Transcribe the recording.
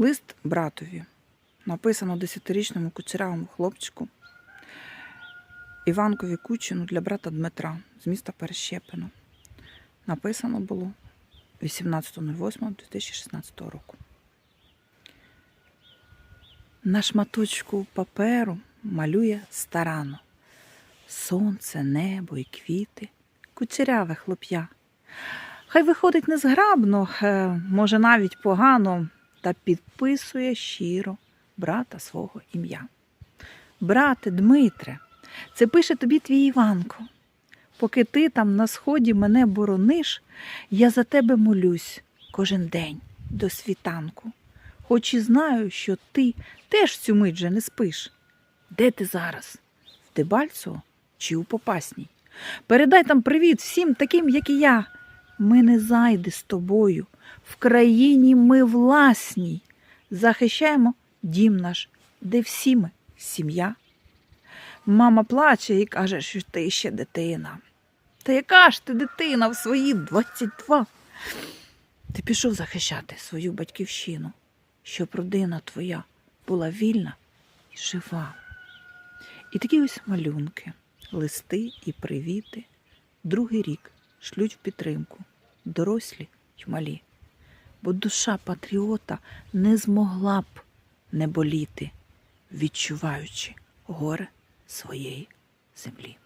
Лист братові написано десятирічному кучерявому хлопчику Іванкові Кучину для брата Дмитра з міста Перещепино. Написано було 18.08.2016 року. На шматочку паперу малює старано сонце, небо і квіти, кучеряве хлоп'я. Хай виходить незграбно, е, може навіть погано, та підписує щиро брата свого ім'я. Брате Дмитре, це пише тобі твій Іванко. Поки ти там на сході мене борониш, я за тебе молюсь кожен день до світанку. Хоч і знаю, що ти теж цю мить же не спиш. Де ти зараз? В Дебальцево чи у Попасній? Передай там привіт всім таким, як і я. Ми не зайди з тобою. В країні ми власній. Захищаємо дім наш, де всі ми сім'я. Мама плаче і каже, що ти ще дитина. Та яка ж ти дитина в свої 22? Ти пішов захищати свою батьківщину, щоб родина твоя була вільна і жива. І такі ось малюнки, листи і привіти, другий рік шлють в підтримку, дорослі й малі. Бо душа патріота не змогла б не боліти, відчуваючи горе своєї землі.